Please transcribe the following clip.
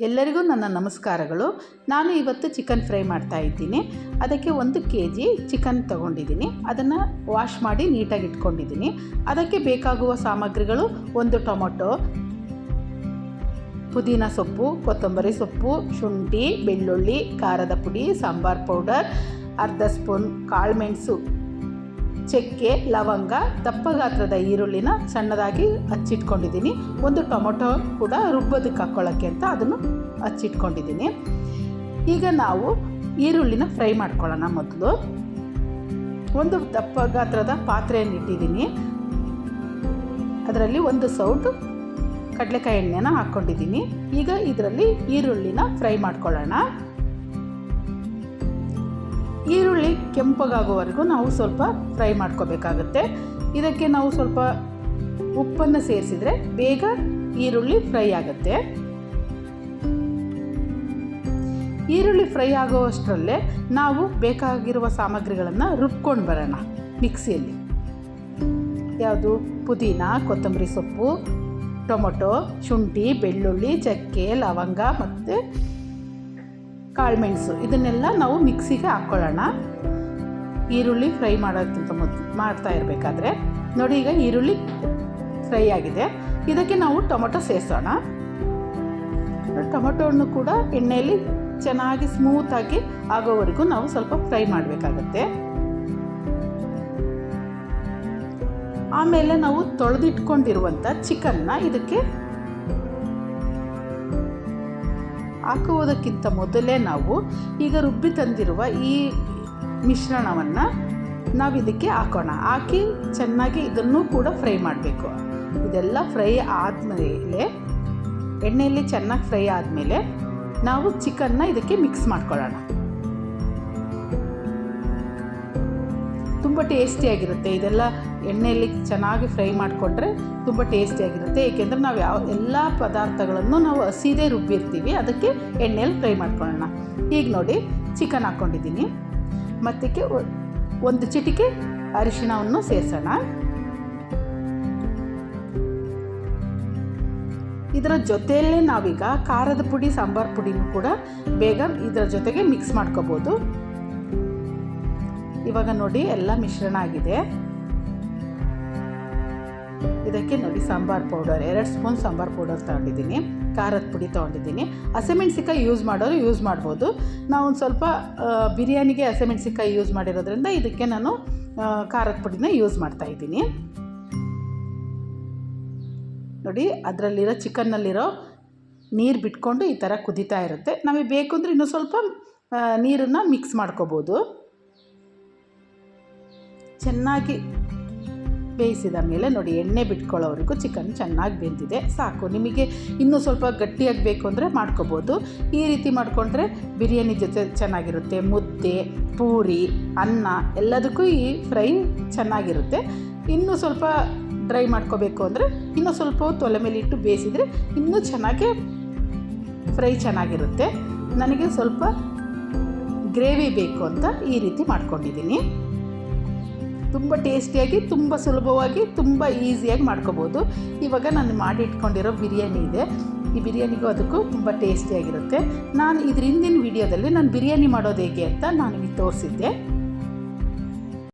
ಎಲ್ಲರಿಗೂ ನನ್ನ ನಮಸ್ಕಾರಗಳು. ನಾನು ಇವತ್ತು ಚಿಕನ್ ಫ್ರೈ ಮಾಡ್ತಾ ಇದ್ದೀನಿ. ಅದಕ್ಕೆ ಒಂದು ಕೆ ಜಿ ಚಿಕನ್ ತಗೊಂಡಿದ್ದೀನಿ. ಅದನ್ನು ವಾಶ್ ಮಾಡಿ ನೀಟಾಗಿ ಇಟ್ಕೊಂಡಿದ್ದೀನಿ. ಅದಕ್ಕೆ ಬೇಕಾಗುವ ಸಾಮಗ್ರಿಗಳು ಒಂದು ಟೊಮೊಟೊ, ಪುದೀನ ಸೊಪ್ಪು, ಕೊತ್ತಂಬರಿ ಸೊಪ್ಪು, ಶುಂಠಿ, ಬೆಳ್ಳುಳ್ಳಿ, ಖಾರದ ಪುಡಿ, ಸಾಂಬಾರ್ ಪೌಡರ್, ಅರ್ಧ ಸ್ಪೂನ್ ಕಾಳುಮೆಣಸು ಚಕ್ಕೆ, ಲವಂಗ ದಪ್ಪ ಗಾತ್ರದ ಈರುಳ್ಳಿನ ಸಣ್ಣದಾಗಿ ಹಚ್ಚಿಟ್ಕೊಂಡಿದ್ದೀನಿ. ಒಂದು ಟೊಮೊಟೊ ಕೂಡ ರುಬ್ಬೋದಕ್ಕೆ ಹಾಕ್ಕೊಳ್ಳೋಕ್ಕೆ ಅಂತ ಅದನ್ನು ಹಚ್ಚಿಟ್ಕೊಂಡಿದ್ದೀನಿ. ಈಗ ನಾವು ಈರುಳ್ಳಿನ ಫ್ರೈ ಮಾಡ್ಕೊಳ್ಳೋಣ ಮೊದಲು. ಒಂದು ದಪ್ಪ ಗಾತ್ರದ ಪಾತ್ರೆಯನ್ನು ಇಟ್ಟಿದ್ದೀನಿ. ಅದರಲ್ಲಿ ಒಂದು ಸೌಟು ಕಡಲೆಕಾಯಿ ಎಣ್ಣೆನ ಹಾಕ್ಕೊಂಡಿದ್ದೀನಿ. ಈಗ ಇದರಲ್ಲಿ ಈರುಳ್ಳಿನ ಫ್ರೈ ಮಾಡ್ಕೊಳ್ಳೋಣ. ಈರುಳ್ಳಿ ಕೆಂಪಗಾಗೋವರೆಗೂ ನಾವು ಸ್ವಲ್ಪ ಫ್ರೈ ಮಾಡ್ಕೋಬೇಕಾಗುತ್ತೆ. ಇದಕ್ಕೆ ನಾವು ಸ್ವಲ್ಪ ಉಪ್ಪನ್ನು ಸೇರಿಸಿದರೆ ಬೇಗ ಈರುಳ್ಳಿ ಫ್ರೈ ಆಗುತ್ತೆ. ಈರುಳ್ಳಿ ಫ್ರೈ ಆಗುವಷ್ಟರಲ್ಲೇ ನಾವು ಬೇಕಾಗಿರುವ ಸಾಮಗ್ರಿಗಳನ್ನು ರುಬ್ಕೊಂಡು ಬರೋಣ ಮಿಕ್ಸಿಯಲ್ಲಿ. ಯಾವುದು? ಪುದೀನ, ಕೊತ್ತಂಬರಿ ಸೊಪ್ಪು, ಟೊಮೊಟೊ, ಶುಂಠಿ, ಬೆಳ್ಳುಳ್ಳಿ, ಚಕ್ಕೆ, ಲವಂಗ ಮತ್ತು ಕಾಳುಮೆಣಸು ಇದನ್ನೆಲ್ಲ ನಾವು ಮಿಕ್ಸಿಗೆ ಹಾಕ್ಕೊಳ್ಳೋಣ. ಈರುಳ್ಳಿ ಫ್ರೈ ಮಾಡೋಕ್ಕಿಂತ ಮೊದಲು ಮಾಡ್ತಾ ಇರಬೇಕಾದ್ರೆ. ನೋಡಿ, ಈಗ ಈರುಳ್ಳಿ ಫ್ರೈ ಆಗಿದೆ. ಇದಕ್ಕೆ ನಾವು ಟೊಮೊಟೊ ಸೇರಿಸೋಣ. ಟೊಮೊಟೊ ಹಣ್ಣು ಕೂಡ ಎಣ್ಣೆಯಲ್ಲಿ ಚೆನ್ನಾಗಿ ಸ್ಮೂತಾಗಿ ಆಗೋವರೆಗೂ ನಾವು ಸ್ವಲ್ಪ ಫ್ರೈ ಮಾಡಬೇಕಾಗತ್ತೆ. ಆಮೇಲೆ ನಾವು ತೊಳೆದಿಟ್ಕೊಂಡಿರುವಂಥ ಚಿಕನ್ನ ಇದಕ್ಕೆ ಹಾಕುವುದಕ್ಕಿಂತ ಮೊದಲೇ ನಾವು ಈಗ ರುಬ್ಬಿ ತಂದಿರುವ ಈ ಮಿಶ್ರಣವನ್ನು ನಾವು ಇದಕ್ಕೆ ಹಾಕೋಣ. ಹಾಕಿ ಚೆನ್ನಾಗಿ ಇದನ್ನು ಕೂಡ ಫ್ರೈ ಮಾಡಬೇಕು. ಇದೆಲ್ಲ ಫ್ರೈ ಆದಮೇಲೆ, ಎಣ್ಣೆಯಲ್ಲಿ ಚೆನ್ನಾಗಿ ಫ್ರೈ ಆದಮೇಲೆ ನಾವು ಚಿಕನ್ನ ಇದಕ್ಕೆ ಮಿಕ್ಸ್ ಮಾಡ್ಕೊಳ್ಳೋಣ. ತುಂಬ ಟೇಸ್ಟಿಯಾಗಿರುತ್ತೆ ಇದೆಲ್ಲ ಎಣ್ಣೆಯಲ್ಲಿ ಚೆನ್ನಾಗಿ ಫ್ರೈ ಮಾಡಿಕೊಂಡ್ರೆ ತುಂಬ ಟೇಸ್ಟಿಯಾಗಿರುತ್ತೆ ಏಕೆಂದರೆ ನಾವು ಯಾವ ಎಲ್ಲ ಪದಾರ್ಥಗಳನ್ನು ನಾವು ಹಸಿದೇ ರುಬ್ಬಿರ್ತೀವಿ. ಅದಕ್ಕೆ ಎಣ್ಣೆಯಲ್ಲಿ ಫ್ರೈ ಮಾಡ್ಕೊಳ್ಳೋಣ. ಈಗ ನೋಡಿ ಚಿಕನ್ ಹಾಕ್ಕೊಂಡಿದ್ದೀನಿ ಮತ್ತಕ್ಕೆ ಒಂದು ಚಿಟಿಕೆ ಅರಿಶಿಣವನ್ನು ಸೇರಿಸೋಣ. ಇದರ ಜೊತೆಯಲ್ಲೇ ನಾವೀಗ ಖಾರದ ಪುಡಿ, ಸಾಂಬಾರು ಪುಡಿನೂ ಕೂಡ ಬೇಗ ಇದರ ಜೊತೆಗೆ ಮಿಕ್ಸ್ ಮಾಡ್ಕೋಬೋದು. ಇವಾಗ ನೋಡಿ ಎಲ್ಲ ಮಿಶ್ರಣ ಆಗಿದೆ. ಇದಕ್ಕೆ ನೋಡಿ ಸಾಂಬಾರ್ ಪೌಡರ್, ಎರಡು ಸ್ಪೂನ್ ಸಾಂಬಾರ್ ಪೌಡರ್ ತಗೊಂಡಿದ್ದೀನಿ, ಖಾರದ ಪುಡಿ ತೊಗೊಂಡಿದ್ದೀನಿ. ಹಸಿಮೆಣ್ಸಿಕಾಯಿ ಯೂಸ್ ಮಾಡೋರು ಯೂಸ್ ಮಾಡ್ಬೋದು. ನಾವು ಒಂದು ಸ್ವಲ್ಪ ಬಿರಿಯಾನಿಗೆ ಹಸಿಮೆಣ್ಸಿಕಾಯಿ ಯೂಸ್ ಮಾಡಿರೋದ್ರಿಂದ ಇದಕ್ಕೆ ನಾನು ಖಾರದ ಪುಡಿನ ಯೂಸ್ ಮಾಡ್ತಾ ಇದ್ದೀನಿ. ನೋಡಿ, ಅದರಲ್ಲಿರೋ ಚಿಕನ್ನಲ್ಲಿರೋ ನೀರು ಬಿಟ್ಕೊಂಡು ಈ ಥರ ಕುದೀತಾ ಇರುತ್ತೆ. ನಮಗೆ ಬೇಕು ಅಂದರೆ ಇನ್ನೂ ಸ್ವಲ್ಪ ನೀರನ್ನು ಮಿಕ್ಸ್ ಮಾಡ್ಕೋಬೋದು. ಚೆನ್ನಾಗಿ ಬೇಯಿಸಿದ ಮೇಲೆ ನೋಡಿ, ಎಣ್ಣೆ ಬಿಟ್ಕೊಳ್ಳೋವರೆಗೂ ಚಿಕನ್ ಚೆನ್ನಾಗಿ ಬೆಂದಿದೆ. ಸಾಕು. ನಿಮಗೆ ಇನ್ನೂ ಸ್ವಲ್ಪ ಗಟ್ಟಿಯಾಗಿ ಬೇಕು ಅಂದರೆ ಮಾಡ್ಕೋಬೋದು. ಈ ರೀತಿ ಮಾಡಿಕೊಂಡ್ರೆ ಬಿರಿಯಾನಿ ಜೊತೆ ಚೆನ್ನಾಗಿರುತ್ತೆ. ಮುದ್ದೆ, ಪೂರಿ, ಅನ್ನ ಎಲ್ಲದಕ್ಕೂ ಈ ಫ್ರೈ ಚೆನ್ನಾಗಿರುತ್ತೆ. ಇನ್ನೂ ಸ್ವಲ್ಪ ಡ್ರೈ ಮಾಡ್ಕೋಬೇಕು ಅಂದರೆ ಇನ್ನೂ ಸ್ವಲ್ಪ ತೊಲೆ ಮೇಲೆ ಇಟ್ಟು ಬೇಯಿಸಿದರೆ ಇನ್ನೂ ಚೆನ್ನಾಗಿ ಫ್ರೈ ಚೆನ್ನಾಗಿರುತ್ತೆ. ನನಗೆ ಸ್ವಲ್ಪ ಗ್ರೇವಿ ಬೇಕು ಅಂತ ಈ ರೀತಿ ಮಾಡ್ಕೊಂಡಿದ್ದೀನಿ. ತುಂಬ ಟೇಸ್ಟಿಯಾಗಿ, ತುಂಬ ಸುಲಭವಾಗಿ, ತುಂಬ ಈಸಿಯಾಗಿ ಮಾಡ್ಕೋಬೋದು. ಇವಾಗ ನಾನು ಮಾಡಿ ಇಟ್ಕೊಂಡಿರೋ ಬಿರಿಯಾನಿ ಇದೆ. ಈ ಬಿರಿಯಾನಿಗೂ ಅದಕ್ಕೂ ತುಂಬ ಟೇಸ್ಟಿಯಾಗಿರುತ್ತೆ. ನಾನು ಇದ್ರ ಹಿಂದಿನ ವೀಡಿಯೋದಲ್ಲಿ ನಾನು ಬಿರಿಯಾನಿ ಮಾಡೋದು ಹೇಗೆ ಅಂತ ನಾನು ತೋರಿಸಿದ್ದೆ.